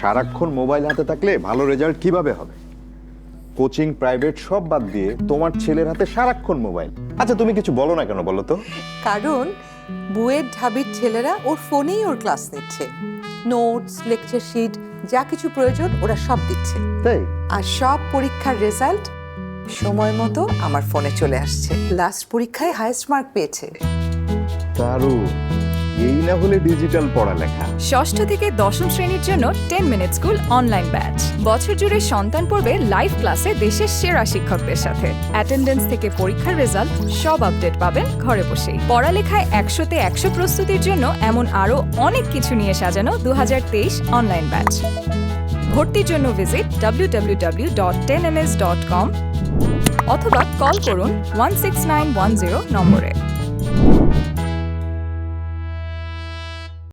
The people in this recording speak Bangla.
সারাক্ষণ মোবাইল হাতে থাকলে ভালো রেজাল্ট কীভাবে হবে? কোচিং প্রাইভেট সব বাদ দিয়ে তোমার ছেলের হাতে সারাক্ষণ মোবাইল। আচ্ছা তুমি কিছু বলো না কেন বলো তো? কারণ বুয়ের ঢাবির ছেলেরা ওর ফোনেই ওর ক্লাস নিচ্ছে। নোটস লেকচার শিট যা কিছু প্রয়োজন ওরা সব দিচ্ছে। তাই? আর সব পরীক্ষার রেজাল্ট সময় মতো আমার ফোনে চলে আসছে। লাস্ট পরীক্ষায় হাইয়েস্ট মার্ক পেয়েছে। দারুণ। এই না হলে ডিজিটাল পড়ালেখা। ষষ্ঠ থেকে দশম শ্রেণির জন্য ten minute school online batch. বছর জুড়ে সন্তান পড়বে লাইভ ক্লাসে দেশের সেরা শিক্ষকদের সাথে। অ্যাটেন্ডেন্স থেকে পরীক্ষার রেজাল্ট সব আপডেট পাবেন ঘরে বসেই। পড়ালেখায় একশোতে একশো প্রস্তুতির জন্য এমন আরও অনেক কিছু নিয়ে সাজানো দুহাজার তেইশ অনলাইন ব্যাচ। ভর্তির জন্য ভিজিট www.10ms.com অথবা কল করুন one six nine one zero নম্বরে।